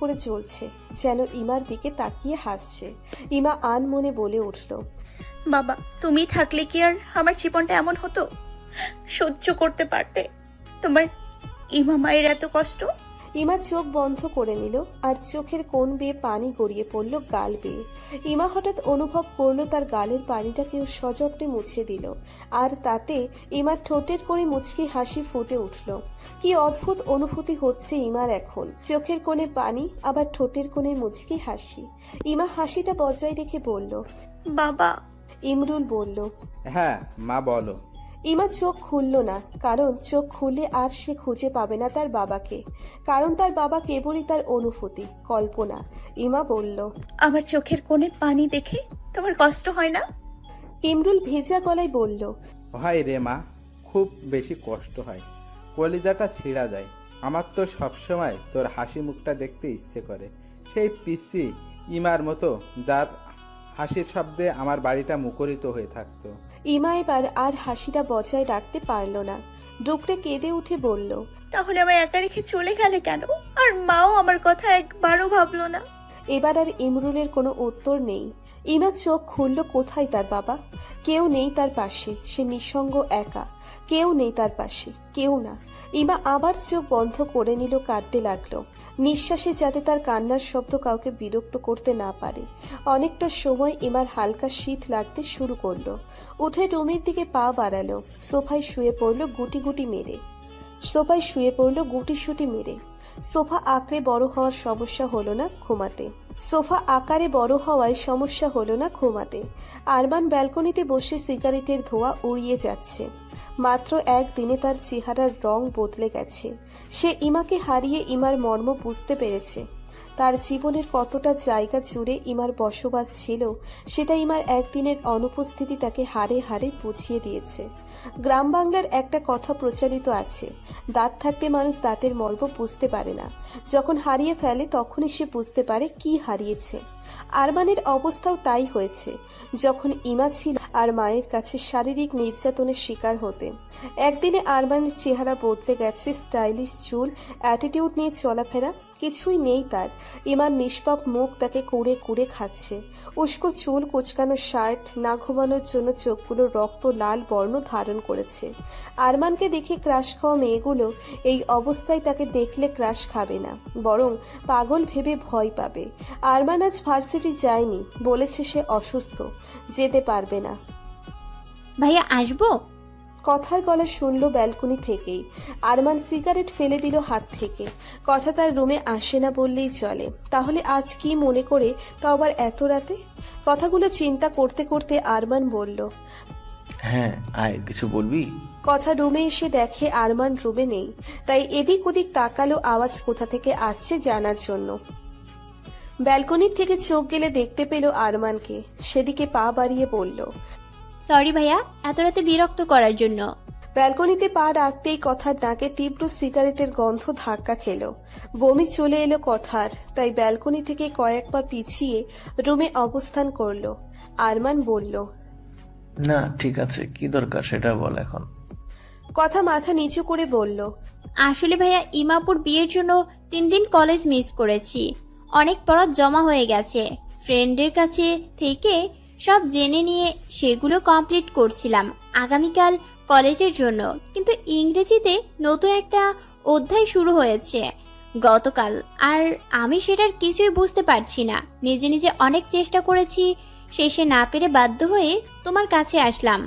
করে চলছে, যেন ইমার দিকে তাকিয়ে হাসছে। ইমা আন মনে বলে উঠল, বাবা, তুমি থাকলে কি আর আমার জীবনটা এমন হতো? সহ্য করতে পারতে। তোমার ইমা মায়ের এত কষ্ট? ইমা চোখ বন্ধ করে নিল আর চোখের কোণ বেয়ে পানি গড়িয়ে পড়ল গাল বেয়ে। ইমা হঠাৎ অনুভব করল তার গালের পানিটা কেউ সযত্নে মুছে দিল আর তাতে ইমার ঠোঁটের করে মুচকি হাসি ফুটে উঠল। কি অদ্ভুত অনুভূতি হচ্ছে ইমার এখন। চোখের কোণে পানি আবার ঠোঁটের কোণে মুচকি হাসি। ইমা হাসিটা বজায় রেখে বলল বাবা। ইমরুল বলল হ্যাঁ মা বলো। ইমা চোখ খুলল না কারণ চোখ খুলে আর সে খুঁজে পাবে না তার বাবাকে। কারণ তার বাবা কেবলই তার অনুভূতি কল্পনা। ইমা বলল আমার চোখের কোণে পানি দেখে তোমার কষ্ট হয় না? ইমরুল ভেজা গলায় বলল হয় রে মা খুব বেশি কষ্ট হয়। কলিজাটা ছিঁড়া যায়। আমার তো সবসময় তোর হাসি মুখটা দেখতে ইচ্ছে করে। সেই পিসি ইমার মতো যার হাসির শব্দে আমার বাড়িটা মুখরিত হয়ে থাকতো। ইমা এবার আর হাসিটা বজায় রাখতে পারল না। ডুকরে কেঁদে উঠে বলল তাহলে আমায় একা রেখে চলে গেলে কেন? আর মাও আমার কথা একবারও ভাবলো না। এবার আর ইমরুলের কোনো উত্তর নেই। ইমা চোখ খুলল কোথায় তার বাবা? কেউ নেই তার পাশে। সে নিঃসঙ্গ একা। কেউ নেই তার পাশে। কেউ না। ইমা আবার চোখ বন্ধ করে নিল কাঁদতে লাগল। নিঃশ্বাসে যাতে তার কান্নার শব্দ কাউকে বিরক্ত করতে না পারে। অনেকটা সময় ইমার হালকা শীত লাগতে শুরু করল। উঠে রুমের দিকে পা বাড়ালো, সোফায় শুয়ে পড়ল গুটি গুটি মেরে। সোফায় শুয়ে পড়ল গুটি সুটি মেরে। সোফা আঁকড়ে বড় হওয়ার সমস্যা হলো না ঘুমাতে। সোফা আকারে বড় হওয়ায় সমস্যা হলো না ঘুমাতে। আরমান ব্যালকনিতে বসে সিগারেটের ধোঁয়া উড়িয়ে যাচ্ছে। মাত্র একদিনে তার চেহারার রং বদলে গেছে। সে ইমাকে হারিয়ে ইমার মর্ম বুঝতে পেরেছে। তার জীবনের কতটা জায়গা জুড়ে ইমার বসবাস ছিল, সেটা ইমার একদিনের অনুপস্থিতি তাকে হারে হারে বুঝিয়ে দিয়েছে। গ্রাম বাংলার একটা কথা প্রচলিত আছে। দাঁত থাকতে মানুষ দাঁতের মর্ম বুঝতে পারে না। যখন হারিয়ে ফেলে তখনই সে বুঝতে পারে কি হারিয়েছে। আরমানের অবস্থাও তাই হয়েছে, যখন ইমা ছিল আর মায়ের কাছে শারীরিক নির্যাতনের শিকার হতে। একদিনে আরমানের চেহারা বদলে গেছে স্টাইলিশ চুল, অ্যাটিটিউড নিয়ে চলাফেরা কিছুই নেই তার। ইমার নিষ্পাপ মুখ তাকে কুড়ে কুড়ে খাচ্ছে। উস্কো চুল কুচকানো শার্ট না ঘুমানোর জন্য চোখগুলো রক্ত লাল বর্ণ ধারণ করেছে। আরমানকে দেখে ক্রাশ খাওয়া মেয়েগুলো এই অবস্থায় তাকে দেখলে ক্রাশ খাবে না, বরং পাগল ভেবে ভয় পাবে। আরমান আজ ভার্সিটি যায়নি, বলেছে সে অসুস্থ, যেতে পারবে না। ভাইয়া, আসব? কথার গলা শুনল ব্যালকনি থেকেই। আরমান সিগারেট ফেলে দিল হাত থেকে। কথা তার রুমে আসে না বললেই চলে। তাহলে আজ কি মনে করে তা আবার এত রাতে? কথাগুলো চিন্তা করতে করতে আরমান বলল হ্যাঁ আয় কিছু বলবি? কথা রুমে এসে দেখে আরমান রুমে নেই। তাই এদিক ওদিক তাকালো আওয়াজ কোথা থেকে আসছে জানার জন্য। ব্যালকনির থেকে চোখ গেলে দেখতে পেল আরমানকে। সেদিকে পা বাড়িয়ে বলল সরি ভাইয়া এত রাতে বিরক্ত করার জন্য। ব্যালকনিতে পা রাখতেই কথার নাকে তীব্র সিগারেটের গন্ধ ধাক্কা খেলো। বমি চলে এলো কথার তাই ব্যালকনি থেকে কয়েক পা পিছিয়ে রুমে অবস্থান করল। আরমান বলল না ঠিক আছে কি দরকার সেটা বল এখন। কথা মাথা নিচু করে বলল আসলে ভাইয়া ইমাপুর বিয়ের জন্য তিন দিন কলেজ মিস করেছি। অনেক পড়া জমা হয়ে গেছে। ফ্রেন্ডের কাছে থেকে সব জেনে নিয়ে সেগুলো কমপ্লিট করছিলাম আগামীকাল কলেজের জন্য। কিন্তু ইংরেজিতে নতুন একটা অধ্যায় শুরু হয়েছে গতকাল। আর আমি সেটার কিছুই বুঝতে পারছি না। নিজে নিজে অনেক চেষ্টা করেছি, শেষে না পেরে বাধ্য হয়ে তোমার কাছে আসলাম।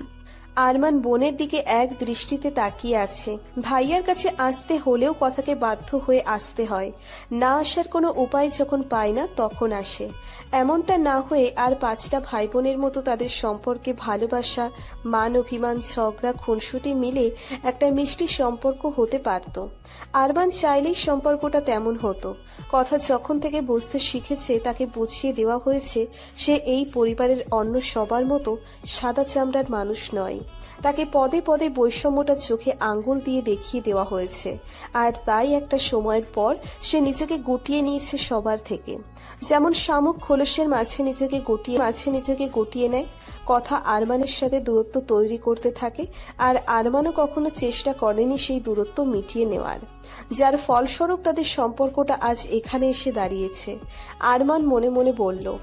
আরমান বোনের দিকে এক দৃষ্টিতে তাকিয়ে আছে। ভাইয়ার কাছে আসতে হলেও কথাকে বাধ্য হয়ে আসতে হয়। না আসার কোনো উপায় যখন পায় না, তখন আসে। এমনটা না হয়ে আর পাঁচটা ভাই বোনের মতো তাদের সম্পর্কে ভালোবাসা, মান অভিমান, ঝগড়া, খুনসুটি মিলে একটা মিষ্টি সম্পর্ক হতে পারত। আরমান চাইলেই সম্পর্কটা তেমন হতো। কথা যখন থেকে বুঝতে শিখেছে, তাকে বুঝিয়ে দেওয়া হয়েছে, সে এই পরিবারের অন্য সবার মতো সাদা চামড়ার মানুষ নয়। তাকে পদে পদে বৈষম্যটা চোখে আঙ্গুল দিয়ে দেখিয়ে দেওয়া হয়েছে। আর তাই একটা সময়ের পর সে নিজেকে গুটিয়ে নিয়েছে সবার থেকে। যেমন শামুক খোলসের মাঝে নিজেকে গুটিয়ে, মাঝে নিজেকে গুটিয়ে নেয়। কথা আরমানের সাথে দূরত্ব তৈরি করতে থাকে, আর আরমানও কখনো চেষ্টা করেনি সেই দূরত্ব মিটিয়ে নেওয়ার। যার ফলস্বরূপ তাদের সম্পর্কটা আজ এখানে এসে দাঁড়িয়েছে। আরমান মনে মনে বলল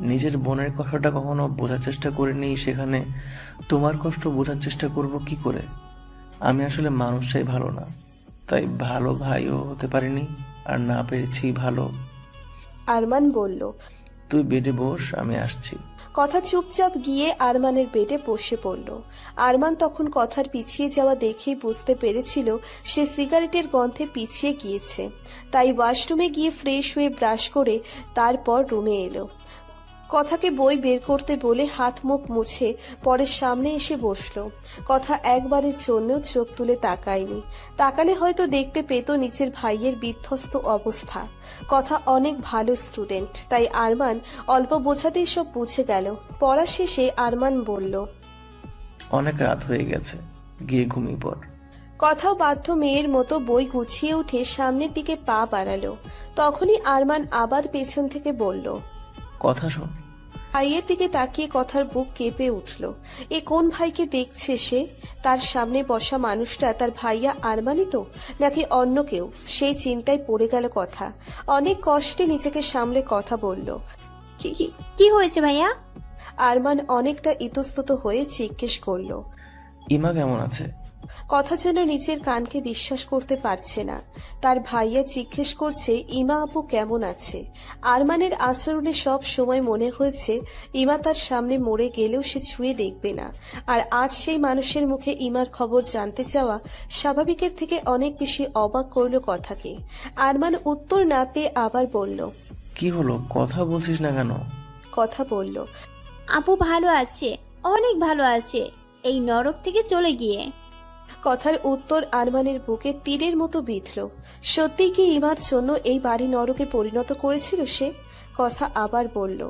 নিজের বোনের কথাটা কখনো বোঝার চেষ্টা করিনি সেখানে তোমার কষ্ট বোঝার চেষ্টা করব কি করে? আমি আসলে মানুষটাই ভালো না তাই ভালো ভাইও হতে পারিনি আর না পেরেছি ভালো। আরমান বলল তুই বেডে বস আমি আসছি। কথা চুপচাপ গিয়ে আরমানের বেডে বসে পড়ল। আরমান তখন কথার পিছিয়ে যাওয়া দেখেই বুঝতে পেরেছিল সে সিগারেটের গন্ধে পিছিয়ে গিয়েছে। তাই ওয়াশরুমে গিয়ে ফ্রেশ হয়ে ব্রাশ করে তারপর রুমে এলো। কথাকে বই বের করতে বলে হাত মুখ মুছে পরের সামনে এসে বসল। কথা একবারের জন্যও চোখ তুলে তাকায়নি। তাকালে হয়তো দেখতে পেত নিচের ভাইয়ের বিধ্বস্ত অবস্থা। কথা অনেক ভালো স্টুডেন্ট তাই আরমান অল্প বোঝাতেই সব বুঝে গেল। পড়া শেষে আরমান বলল অনেক রাত হয়ে গেছে গিয়ে ঘুমিয়ে পড়। কথাও বাধ্য মেয়ের মতো বই গুছিয়ে উঠে সামনের দিকে পা বাড়ালো। তখনই আরমান আবার পেছন থেকে বলল কথা শোন। ভাইয়ের দিকে তাকিয়ে কথার বুক কেঁপে উঠল। এ কোন ভাইকে দেখছে সে? তার সামনে বসা মানুষটা তার ভাইয়া আরমানি তো? নাকি অন্য কেউ? সেই চিন্তায় পড়ে গেল কথা। অনেক কষ্টে নিজেকে সামলে কথা বলল। কি- কি- কি হয়েছে ভাইয়া? আরমান অনেকটা ইতস্তত হয়ে জিজ্ঞেস করল। ইমা কেমন আছে? কথা যেন নিজের কানকে বিশ্বাস করতে পারছে না। তার ভাইয়া জিজ্ঞেস করছে ইমা আপু কেমন আছে? আরমানের আচরণে সব সময় মনে হয়েছে ইমা তার সামনে মরে গেলেও সে ছুঁয়ে দেখবে না। আর আজ সেই মানুষের মুখে ইমার খবর জানতে চাওয়া স্বাভাবিকের থেকে অনেক বেশি অবাক করল কথাকে। আরমান উত্তর না পেয়ে আবার বলল কি হলো? কথা বলছিস না কেন? কথা বলল আপু ভালো আছে অনেক ভালো আছে। এই নরক থেকে চলে গিয়ে। কথার উত্তর আরমানের বুকে তীরের মতো বিঁধল। সত্যি কি ইমার জন্য এই বাড়ি নরকে পরিণত করেছিল সে? কথা আবার বলল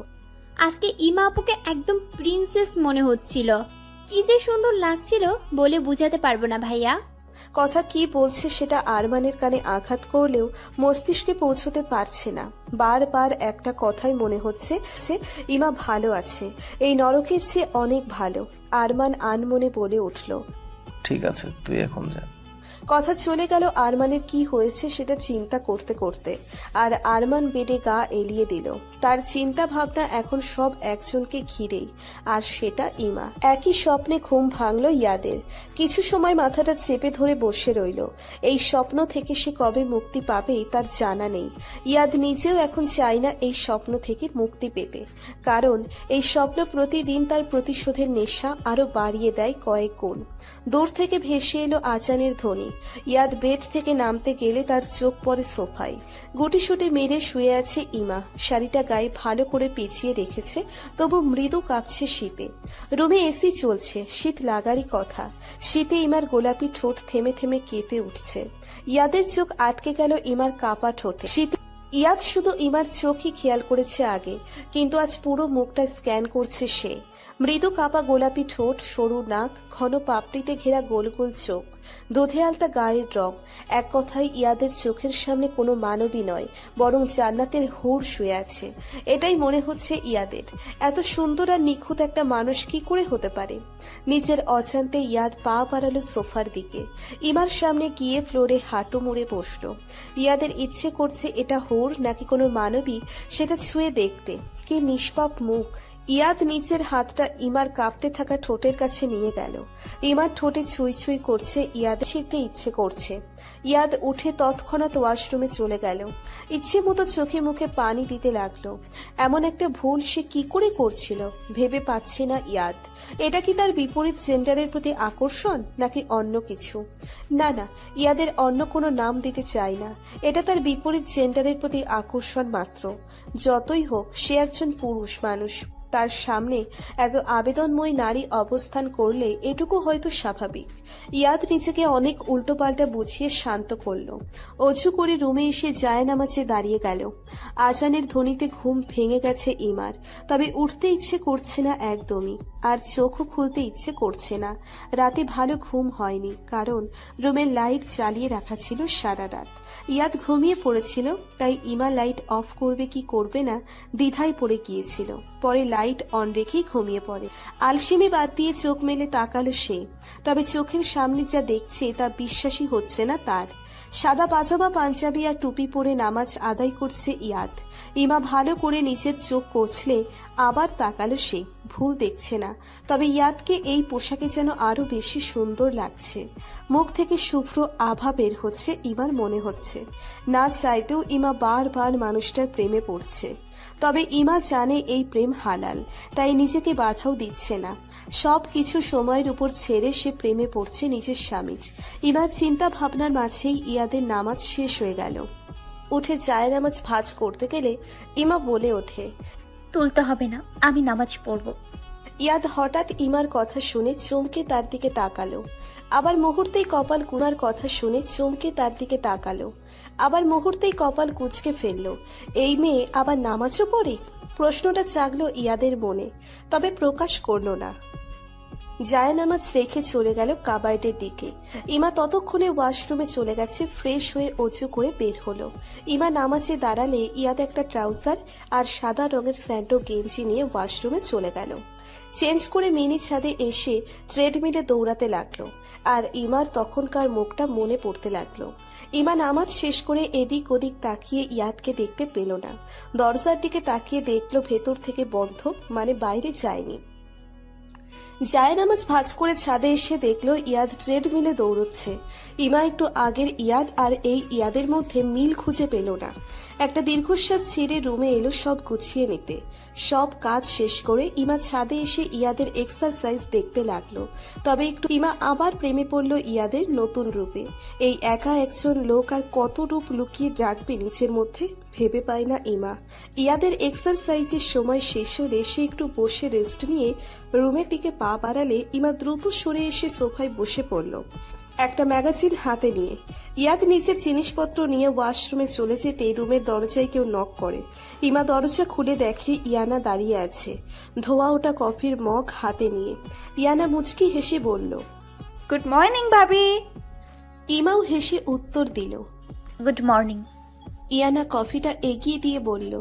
আজকে ইমা আপুকে একদম প্রিন্সেস মনে হচ্ছিল। কি যে সুন্দর লাগছিল বলে বুঝাতে পারব না ভাইয়া। কথা কি বলছে সেটা আরমানের কানে আঘাত করলেও মস্তিষ্কে পৌঁছতে পারছে না। বারবার একটা কথাই মনে হচ্ছে যে ইমা ভালো আছে। এই নরকের চেয়ে অনেক ভালো। আরমান আনমনে বলে উঠল ঠিক আছে, তুই এখন যা। কথা চলে গেল আরমানের কি হয়েছে সেটা চিন্তা করতে করতে, আর আরমান বেডে গা এলিয়ে দিল। তার চিন্তা ভাবনা এখন সব একজনকে ঘিরেই, আর সেটা ইমা। একই স্বপ্নে ঘুম ভাঙল ইয়াদের। কিছু সময় মাথাটা চেপে ধরে বসে রইল। এই স্বপ্ন থেকে সে কবে মুক্তি পাবে তার জানা নেই। ইয়াদ নিজেও এখন চায় না এই স্বপ্ন থেকে মুক্তি পেতে। কারণ এই স্বপ্ন প্রতিদিন তার প্রতিশোধের নেশা আরও বাড়িয়ে দেয় কয়েক গুণ। দূর থেকে ভেসে এলো আচানের ধ্বনি। ইয়াদ বেড থেকে নামতে গেলে তার চোখ পড়ে সোফায়। গুটিসুটি মেরে শুয়ে আছে ইমা। শাড়িটা গায়ে ভালো করে পেঁচিয়ে রেখেছে, তবু মৃদু কাঁপছে শীতে। রুমে এসি চলছে, শীত লাগারই কথা। শীতে ইমার গোলাপি ঠোঁট থেমে থেমে কেঁপে উঠছে। ইয়াদের চোখ আটকে গেল ইমার কাপা ঠোঁটে। শীতে ইয়াদ শুধু ইমার চোখই খেয়াল করেছে আগে, কিন্তু আজ পুরো মুখটা স্ক্যান করছে সে। মৃদু কাপা গোলাপি ঠোঁট, সরু নাক, ঘন পাপড়িতে ঘেরা গোল গোল চোখ, দুধে আলতা গায়ের রং, এক কথায় ইয়াদের চোখের সামনে কোনো মানবী নয়, বরং জান্নাতের হুর শুয়ে আছে। এটাই মনে হচ্ছে ইয়াদের। এত সুন্দর আর নিখুঁত একটা মানুষ কি করে হতে পারে? নিজের অজান্তে ইয়াদ পা বাড়ালো সোফার দিকে। ইমার সামনে গিয়ে ফ্লোরে হাঁটু মুড়ে বসল। ইয়াদের ইচ্ছে করছে এটা হুর নাকি কোনো মানবী, সেটা ছুঁয়ে দেখতে। কি নিষ্পাপ মুখ ইয়াদ নিচের হাতটা ইমার কাঁপতে থাকা ঠোঁটের কাছে নিয়ে গেল। ইমার ঠোঁটে ছুঁই ছুঁই করছে, ইয়াদ শিখতে ইচ্ছে করছে। ইয়াদ উঠে তৎক্ষণাৎ ওয়াশরুমে চলে গেল। ইচ্ছে মতো চোখে মুখে পানি দিতে লাগল। এমন একটা ভুল সে কি করে করছিল, ভেবে পাচ্ছে না ইয়াদ। এটা কি তার বিপরীত জেন্ডারের প্রতি আকর্ষণ, নাকি অন্য কিছু? না না, ইয়াদের অন্য কোনো নাম দিতে চাই না। এটা তার বিপরীত জেন্ডারের প্রতি আকর্ষণ মাত্র। যতই হোক, সে একজন পুরুষ মানুষ। তার সামনে এত আবেদনময় নারী অবস্থান করলে এটুকু হয়তো স্বাভাবিক। ইয়াদ নিজেকে অনেক উল্টোপাল্টা বুঝিয়ে শান্ত করল। অজু করে রুমে এসে যায় নামাজে দাঁড়িয়ে গেল। আজানের ধ্বনিতে ঘুম ভেঙে গেছে ইমার। তবে উঠতে ইচ্ছে করছে না একদমই। আর চোখও খুলতে ইচ্ছে করছে না। রাতে ভালো ঘুম হয়নি, কারণ রুমের লাইট চালিয়ে রাখা ছিল সারা রাত। ইয়াদ ঘুমিয়ে পড়েছিল, তাই ইমা লাইট অফ করবে কি করবে না দ্বিধায় পড়ে গিয়েছিল। পরে লাইট অন রেখেই ঘুমিয়ে পড়ে। আলসেমি বাদ দিয়ে চোখ মেলে তাকালো সে। তবে চোখের সামনে যা দেখছে তা বিশ্বাসই হচ্ছে না তার। সাদা পাজামা, পাঞ্জাবি আর টুপি পরে নামাজ আদায় করছে ইয়াদ। ইমা ভালো করে নিজের চোখ কচলে আবার তাকালো সে। ভুল দেখছে না। তবে ইয়াদকে এই পোশাকে যেন আরও বেশি সুন্দর লাগছে। মুখ থেকে শুভ্র আভা বের হচ্ছে ইমার মনে হচ্ছে। না চাইতেও ইমা বারবার মানুষটার প্রেমে পড়ছে। তবে ইমা জানে এই প্রেম হালাল, তাই নিজেকে বাধাও দিচ্ছে না। সব কিছু সময়ের উপর ছেড়ে সে প্রেমে পড়ছে নিজের স্বামীর। ইমার চিন্তা ভাবনার মাঝেই ইয়াদের নামাজ শেষ হয়ে গেল। উঠে চায়ের নামাজ ভাজ করতে গেলে ইমা বলে ওঠে, তুলতে হবে না, আমি নামাজ পড়ব। ইয়াদ হঠাৎ ইমার কথা শুনে চমকে তার দিকে তাকালো। আবার মুহূর্তেই কপাল কুড়ার কথা শুনে চমকে তার দিকে তাকালো। আবার মুহূর্তেই কপাল কুচকে ফেলল। এই মেয়ে আবার নামাজও পড়ে? প্রশ্নটা জাগলো ইয়াদের মনে, তবে প্রকাশ করল না। জায় নামাজ রেখে চলে গেল কাবার্ডের দিকে। ইমা ততক্ষণে ওয়াশরুমে চলে গেছে, ফ্রেশ হয়ে অজু করে বের হলো। ইমা নামাজে দাঁড়ালে ইয়াদ একটা ট্রাউজার আর সাদা রঙের স্যান্ডো গেঞ্জি নিয়ে ওয়াশরুমে চলে গেল। চেঞ্জ করে মিনি ছাদে এসে ট্রেডমিলে দৌড়াতে লাগল। আর ইমার তখনকার মুখটা মনে পড়তে লাগল। ইমা নামাজ শেষ করে এদিক ওদিক তাকিয়ে ইয়াদকে দেখতে পেল না। দরজার দিকে তাকিয়ে দেখল ভেতর থেকে বন্ধ মানে বাইরে যায়নি। যায় নামাজ ভাজ করে ছাদে এসে দেখল ইয়াদ ট্রেডমিলে দৌড়চ্ছে। ইমা একটু আগের ইয়াদ আর এই ইয়াদের মধ্যে মিল খুঁজে পেল না। একটা দীর্ঘশ্বাস ছেড়ে রুমে এলো সব গুছিয়ে নিতে। সব কাজ শেষ করে ইমা ছাদে এসে ইয়াদের এক্সারসাইজ দেখতে লাগল। তবে একটু ইমা আবার প্রেমে পড়ল ইয়াদের নতুন রূপে। এই একা একজন লোক আর কত রূপ লুকিয়ে রাখবে নিচের মধ্যে ভেবে পায় না ইমা। ইয়াদের এক্সারসাইজের সময় শেষ হলে সে একটু বসে রেস্ট নিয়ে রুমের দিকে পা বাড়ালে ইমা দ্রুত সরে এসে সোফায় বসে পড়ল। একটা ম্যাগাজিন হাতে নিয়ে। ইয়াদ নিচের জিনিসপত্র নিয়ে ওয়াশরুমে চলে যেতে রুমের দরজায় কেউ নক করে। ইমা দরজা খুলে দেখে ইয়ানা দাঁড়িয়ে আছে। ধোয়া ওটা কফির মগ হাতে নিয়ে। ইয়ানা মুচকি হেসে বলল গুড মর্নিং ভাবি। ইমাও হেসে উত্তর দিল গুড মর্নিং ইয়ানা কফিটা এগিয়ে দিয়ে বলল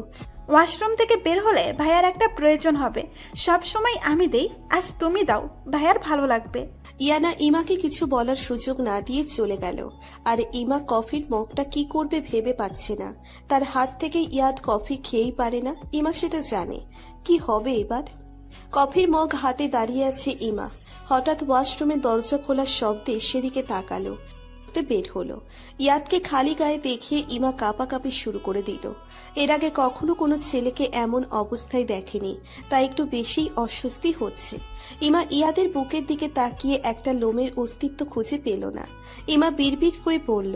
ওয়াশরুম থেকে বের হলে ভাইয়ার একটা প্রয়োজন হবে। সব সময় আমি দেই, আজ তুমি দাও, ভাইয়ার ভালো লাগবে। ইয়ানা ইমাকে কিছু বলার সুযোগ না দিয়ে চলে গেল। আর ইমা কফির মগটা কি করবে ভেবে পাচ্ছে না। তার হাত থেকে ইয়াদ কফি খেয়েই পারে না, ইমা সেটা জানে। কি হবে এবার? কফির মগ হাতে দাঁড়িয়ে আছে ইমা। হঠাৎ ওয়াশরুমে দরজা খোলার শব্দে সেদিকে তাকালো। তে বের হলো। ইয়াদকে খালি গায়ে দেখে ইমা কাঁপাকাঁপি শুরু করে দিল। এর আগে কখনো কোনো ছেলেকে এমন অবস্থায় দেখেনি তাই একটু বেশি অস্বস্তি হচ্ছে। ইমা ইয়াদের বুকের দিকে তাকিয়ে একটা লোমের অস্তিত্ব খুঁজে পেল না। ইমা বিড়বিড় করে বলল,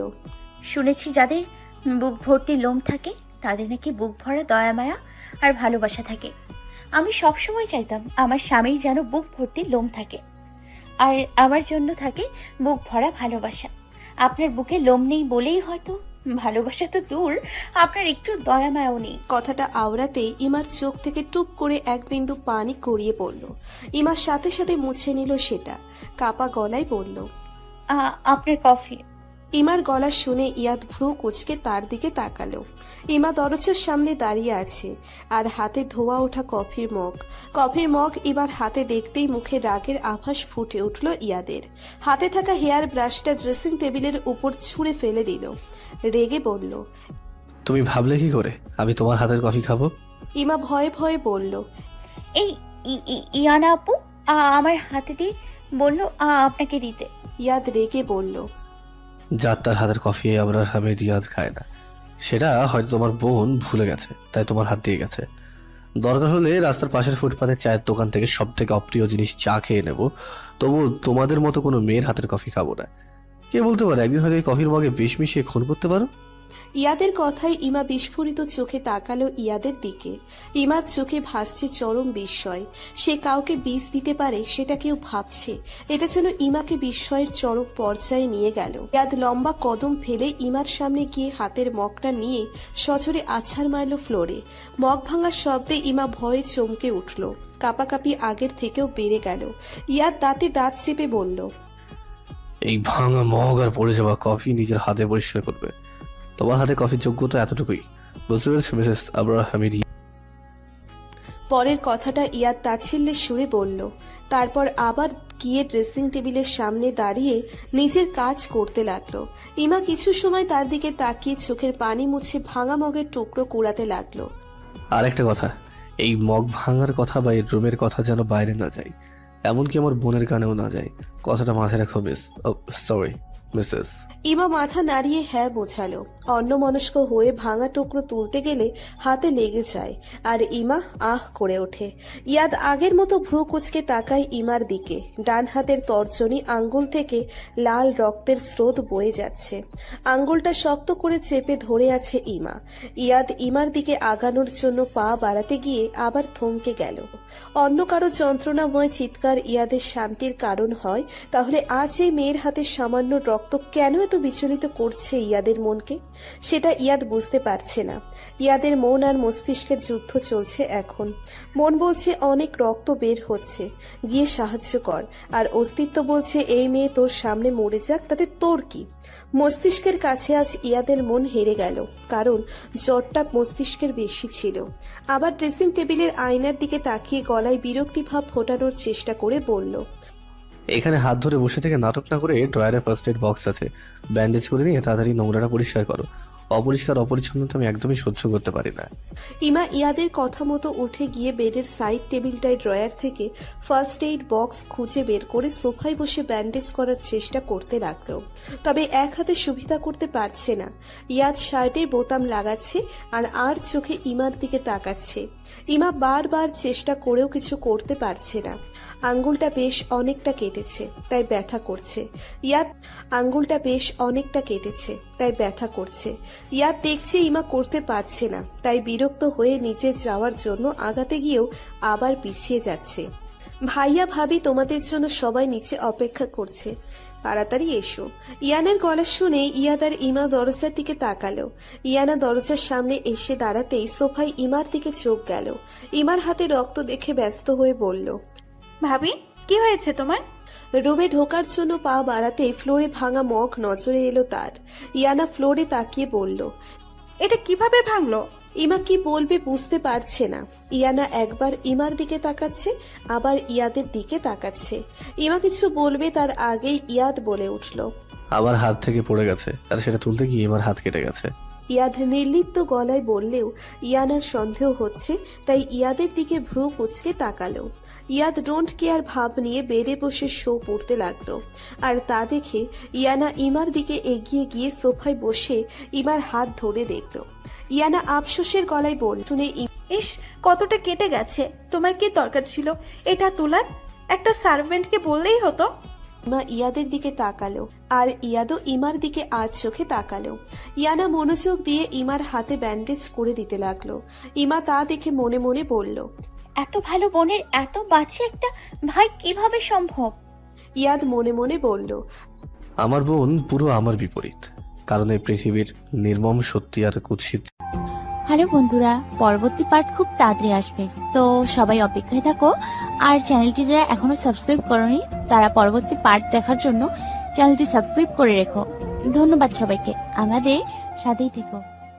শুনেছি যাদের বুক ভর্তি লোম থাকে, তাদের নাকি বুক ভরা দয়া মায়া আর ভালোবাসা থাকে। আমি সবসময় চাইতাম আমার স্বামীর যেন বুক ভর্তি লোম থাকে, আর আমার জন্য থাকে বুক ভরা ভালোবাসা। আপনার বুকে লোম নেই বলেই হয়তো। ভালোবাসা তো দূর আপনার একটু দয়ামায়ও নেই। কথাটা আওড়াতেই ইমার চোখ থেকে টুপ করে এক বিন্দু পানি গড়িয়ে পড়ল। ইমার সাথে সাথে মুছে নিল সেটা। কাপা গলায় পড়ল আপনার কফি। ইমার গলা শুনে ইয়াদ ভ্রু কুচকে তার দিকে তাকালো। ইমা দরজার সামনে দাঁড়িয়ে আছে আর হাতে ধোয়া ওঠা কফির মগ। কফির মগ ইমার হাতে দেখতেই মুখে রাগের আভাস ফুটে উঠল ইয়াদের। হাতে থাকা হেয়ার ব্রাশটা ড্রেসিং টেবিলের উপর ছুঁড়ে ফেলে দিল। রেগে বলল তুমি ভাবলে কি করে? আমি তোমার হাতের কফি খাব? ইমা ভয়ে ভয়ে বলল এই ইয়ানা আপু আ- আমার হাতে দিয়ে বলল আ- আপনাকে দিতে। ইয়াদ রেগে বলল যার তার হাতের কফি আমরা স্বামী রিয়াদ খায় না। সেটা হয়তো তোমার বোন ভুলে গেছে, তাই তোমার হাত দিয়ে গেছে। দরকার হলে রাস্তার পাশের ফুটপাতে চায়ের দোকান থেকে সব থেকে অপ্রিয় জিনিস চা খেয়ে নেব। তবু তোমাদের মতো কোনো মেয়ের হাতের কফি খাব না। কে বলতে পারে, একদিন হয়তো এই কফির মগে বেশ মিশিয়ে খুন করতে পারো? ইয়াদের কথায় ইমা বিস্ফোরিত চোখে তাকালো ইয়াদের দিকে। ইমার চোখে ভাসছে চরম বিস্ময়। সে কাউকে বিষ দিতে পারে, সেটা কেউ ভাবছে। এটা যেন ইমাকে বিস্ময়ের চরম পর্যায়ে নিয়ে গেল। ইয়াদ লম্বা কদম ফেলে ইমার সামনে গিয়ে হাতের মগটা নিয়ে সজোরে আছাড় মারল ফ্লোরে। মগ ভাঙার শব্দে ইমা ভয়ে চমকে উঠল। কাপাকাপি আগের থেকেও বেড়ে গেল। ইয়াদ দাঁতে দাঁত চেপে বলল, এই ভাঙা মগ আর পড়ে যাওয়া কফি নিজের হাতে পরিষ্কার করবে। তোমার হাতে কফির যোগ্যতা এতটুকুই। বুঝতে পেরেছ মিসেস আব্রাহামি পরের কথাটা ইয়াদ তাচ্ছিল্যের সুরে বলল। তারপর আবার গিয়ে ড্রেসিং টেবিলের সামনে দাঁড়িয়ে নিজের কাজ করতে লাগল। ইমা কিছু সময় তার দিকে তাকিয়ে চোখের পানি মুছে ভাঙা মগের টুকরো কুড়াতে লাগল। আর একটা কথা এই মগ ভাঙার কথা বা এই রুমের কথা যেন বাইরে না যায়। এমনকি আমার বোনের কানেও না যায়। কথাটা মাথায় রাখো মিস। Sorry Mrs. ইমা মাথা নাড়িয়ে হ্যাঁ বোঝালো। অন্যমনস্ক হয়ে ভাঙা টুকরো তুলতে গেলে হাতে লেগে যায়। আর ইমা আহ করে ওঠে। ইয়াদ আগের মতো ভ্রু কুচকে তাকায় ইমার দিকে। ডান হাতের তর্জনী আঙ্গুল থেকে লাল রক্তের স্রোত বয়ে যাচ্ছে। আঙ্গুলটা শক্ত করে চেপে ধরে আছে ইমা। ইয়াদ ইমার দিকে আগানোর জন্য পা বাড়াতে গিয়ে আবার থমকে গেল। অন্য কারও যন্ত্রণাময় চিৎকার ইয়াদের শান্তির কারণ হয়, তাহলে আজ এই মেয়ের হাতে সামান্য রক্ত কেন এত বিচলিত করছে ইয়াদের মনকে? সেটা ইয়াদ বুঝতে পারছে না। ইয়াদের মন আর মস্তিষ্কের যুদ্ধ চলছে এখন। মন বলছে, অনেক রক্ত বের হচ্ছে। গিয়ে সাহায্য কর। আর অস্তিত্ব বলছে, এই মেয়ে তোর সামনে মরে যাক, তাতে তোর কি? মস্তিষ্কের কাছে আজ ইয়াদের মন হেরে গেল, কারণ জ্বরটা মস্তিষ্কের বেশি ছিল। আবার ড্রেসিং টেবিলের আয়নার দিকে তাকিয়ে গলায় বিরক্তিভাব ফোটানোর চেষ্টা করে বলল এখানে হাত ধরে বসে থেকে নাটক না করে ড্রয়ারে ফার্স্ট এড বক্স আছে। ব্যান্ডেজ করে নিয়ে তাড়াতাড়ি নোংরাটা পরিষ্কার করো। অপরিষ্কার, অপরিচ্ছন্নতা আমি একদমই সহ্য করতে পারি না। ইমা, ইয়াদের কথা মতো উঠে গিয়ে বেডের সাইড টেবিলটায় ড্রয়ার থেকে ফার্স্ট এইড বক্স খুঁজে বের করে সোফায় বসে ব্যান্ডেজ করার চেষ্টা করতে লাগল। তবে এক হাতে সুবিধা করতে পারছে না। ইয়াদ শার্টের বোতাম লাগাচ্ছে আর আর চোখে ইমার দিকে তাকাচ্ছে। ইমা বারবার চেষ্টা করেও কিছু করতে পারছে না। আঙ্গুলটা বেশ অনেকটা কেটেছে, তাই ব্যথা করছে। ইয়াদ আঙ্গুলটা বেশ অনেকটা কেটেছে, তাই ব্যথা করছে। ইয়াদ দেখছে ইমা করতে পারছে না, তাই বিরক্ত হয়ে নিচে যাওয়ার জন্য আগাতে গিয়েও আবার পিছিয়ে যাচ্ছে। ভাইয়া ভাবি তোমাদের জন্য সবাই নিচে অপেক্ষা করছে। তাড়াতাড়ি এসো। ইয়ানের গলা শুনে ইয়াদ আর ইমা দরজার দিকে তাকালো। ইয়ানা দরজার সামনে এসে দাঁড়াতেই সোফায় ইমার দিকে চোখ গেল। ইমার হাতে রক্ত দেখে ব্যস্ত হয়ে বলল ভাবি কি হয়েছে তোমার? রুমে ঢোকার জন্য পা বাড়াতে ফ্লোরে ভাঙা মগ নজরে এলো তার। ইয়ানা ফ্লোরে তাকিয়ে বলল এটা কীভাবে ভাঙলো? ইমা কি বলবে বুঝতে পারছে না। ইয়ানা একবার ইমার দিকে তাকাচ্ছে আবার ইয়াদের দিকে তাকাচ্ছে। ইমা কিছু বলবে তার আগেই ইয়াদ বলে উঠল আমার হাত থেকে পড়ে গেছে আর সেটা তুলতে গিয়ে আমার হাত কেটে গেছে। ইয়াদ নির্লিপ্ত গলায় বললেও ইয়ানার সন্দেহ হচ্ছে তাই ইয়াদের দিকে ভ্রু কুচকে তাকালো। ইয়াদ ডোন্ট কেয়ার ভাব নিয়ে বেডে বসে শো পড়তে লাগল। আর তা দেখে ইয়ানা ইমার দিকে এগিয়ে গিয়ে সোফায় বসে ইমার হাত ধরে দেখল। ইয়ানা আফসোসের গলায় বল শুনে ইস কতটা কেটে গেছে। তোমার কি দরকার ছিল? এটা তোলার? একটা সার্ভেন্টকে বললেই হতো। ইমা ইয়াদের দিকে তাকালো আর ইয়াদও ইমার দিকে আজ চোখে তাকালো। ইয়ানা মনোযোগ দিয়ে ইমার হাতে ব্যান্ডেজ করে দিতে লাগল। ইমা তা দেখে মনে মনে বলল এত ভালো বোনের এত বাজে একটা ভাই কীভাবে সম্ভব? ইয়াদ মনে মনে বলল আমার বোন পুরো আমার বিপরীত কারণ এই পৃথিবীর নির্মম সত্যি আর কুৎসিত। হ্যালো বন্ধুরা পরবর্তী পার্ট খুব তাড়াতাড়ি আসবে। তো সবাই অপেক্ষায় থাকো আর চ্যানেলটি যারা এখনও সাবস্ক্রাইব করনি তারা পরবর্তী পার্ট দেখার জন্য চ্যানেলটি সাবস্ক্রাইব করে রেখো। ধন্যবাদ সবাইকে। আমাদের সাথেই থেকো।